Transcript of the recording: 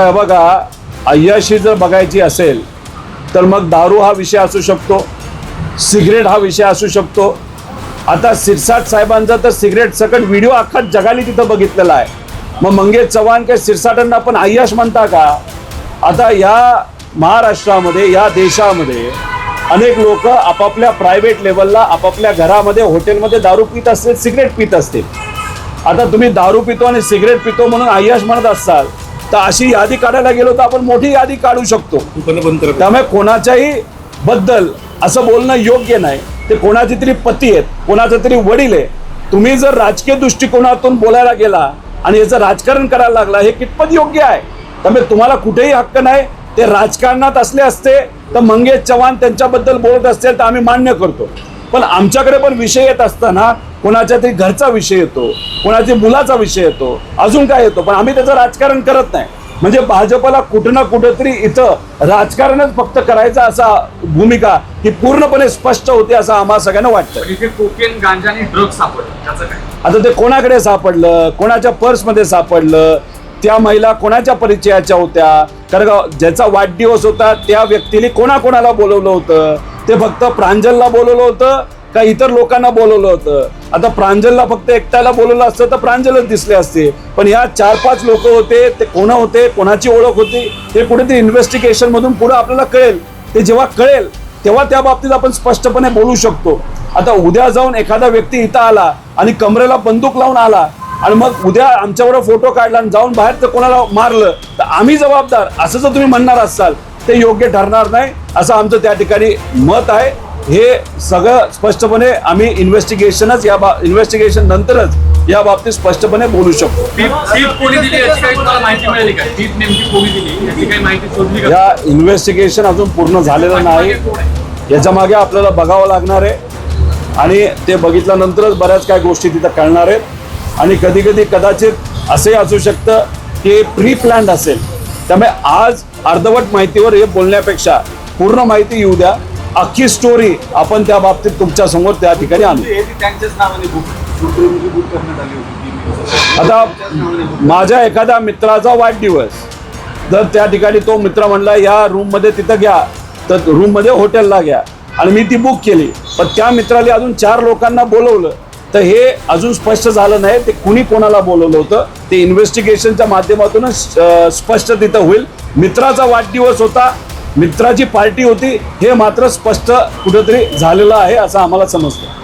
बघा अय्याशी जर बघायची असेल तर मग दारू हा विषय असू शकतो सिगरेट हा विषय असू शकतो. आता सिरसाट साहेबांचा तर सिगरेट सकट व्हिडिओ अख्खा जगाने तिथं बघितलेला आहे. मग मंगेश चव्हाण काय सिरसाटांना आपण अय्याश म्हणता का? आता या महाराष्ट्रामध्ये या देशामध्ये अनेक लोक आपापल्या प्रायव्हेट लेवलला आपापल्या घरामध्ये हॉटेलमध्ये दारू पित असतील सिगरेट पित असतील. आता तुम्ही दारू पितो आणि सिगरेट पितो म्हणून अय्याश म्हणत असाल तर अशी यादी काढायला गेलो तर आपण मोठी यादी काढू शकतो. त्यामुळे कोणाच्याही बद्दल असं बोलणं योग्य नाही. ते कोणाचे तरी पती आहेत कोणाचा तरी वडील आहे तुम्ही जर राजकीय दृष्टिकोनातून बोलायला गेला आणि याचं राजकारण करायला लागला हे कितपत योग्य आहे? त्यामुळे तुम्हाला कुठेही हक्क नाही. ते राजकारणात असले असते तर मंगेश चव्हाण त्यांच्याबद्दल बोलत असतील तर आम्ही मान्य करतो. पण आमच्याकडे पण विषय येत असताना कोणाच्या तरी घरचा विषय येतो कोणाच्या मुलाचा विषय येतो अजून काय येतो पण आम्ही त्याचं राजकारण करत नाही. म्हणजे भाजपला कुठं ना कुठंतरी इथं राजकारणच फक्त करायचं असा भूमिका ही पूर्णपणे स्पष्ट होते असं आम्हाला सगळ्यांना वाटतं कोकेन गांजा आणि सापडले आता ते कोणाकडे सापडलं कोणाच्या पर्समध्ये सापडलं त्या महिला कोणाच्या परिचयाच्या होत्या? कारण ज्याचा वाढदिवस होता त्या व्यक्तीने कोणाकोणाला बोलवलं होतं? ते फक्त प्रांजलला बोलवलं होतं का इतर लोकांना बोलवलं होतं? आता प्रांजलला फक्त एकट्याला बोलवलं असतं तर प्रांजलच दिसले असते. पण ह्या चार पाच लोक होते ते कोण होते कोणाची ओळख होती हे कुठेतरी इन्व्हेस्टिगेशन मधून पुढे आपल्याला कळेल. ते जेव्हा कळेल तेव्हा त्या बाबतीत आपण स्पष्टपणे बोलू शकतो. आता उद्या जाऊन एखादा व्यक्ती इथं आला आणि कमरेला बंदूक लावून आला आणि मग उद्या आमच्याबरोबर फोटो काढला आणि जाऊन बाहेर तर कोणाला मारलं तर आम्ही जबाबदार असं जर तुम्ही म्हणणार असाल ते योग्य ठरणार नाही असं आमचं त्या ठिकाणी मत आहे. हे सगळं स्पष्टपणे आम्ही इन्व्हेस्टिगेशनच या बा इन्व्हेस्टिगेशन नंतरच या बाबतीत स्पष्टपणे बोलू शकतो. या इन्व्हेस्टिगेशन अजून पूर्ण झालेलं नाही? याच्या मागे आपल्याला बघावं लागणार आहे. आणि ते बघितल्यानंतरच बऱ्याच काय गोष्टी तिथं कळणार आहेत. आणि कधी कधी कदाचित असे असू शकतं की प्री प्लॅन्ड असेल. त्यामुळे आज अर्धवट माहितीवर हे बोलण्यापेक्षा पूर्ण माहिती येऊ द्या. अख्खी स्टोरी आपण त्या बाबतीत तुमच्यासमोर त्या ठिकाणी आणू. आता माझ्या एखाद्या मित्राचा वाढदिवस जर त्या ठिकाणी तो मित्र म्हणला या रूममध्ये तिथं घ्या तर रूममध्ये हॉटेलला घ्या. आणि मी ती बुक केली. पण त्या मित्राला अजून चार लोकांना बोलवलं. तर हे अजून स्पष्ट झालं नाही. ते कुणी कोणाला बोलवलं होतं? ते इन्व्हेस्टिगेशनच्या माध्यमातूनच स्पष्ट तिथं होईल. मित्राचा वाढदिवस होता. मित्राची पार्टी होती हे मात्र स्पष्ट कुठेतरी झालेलं आहे असं आम्हाला समजतं.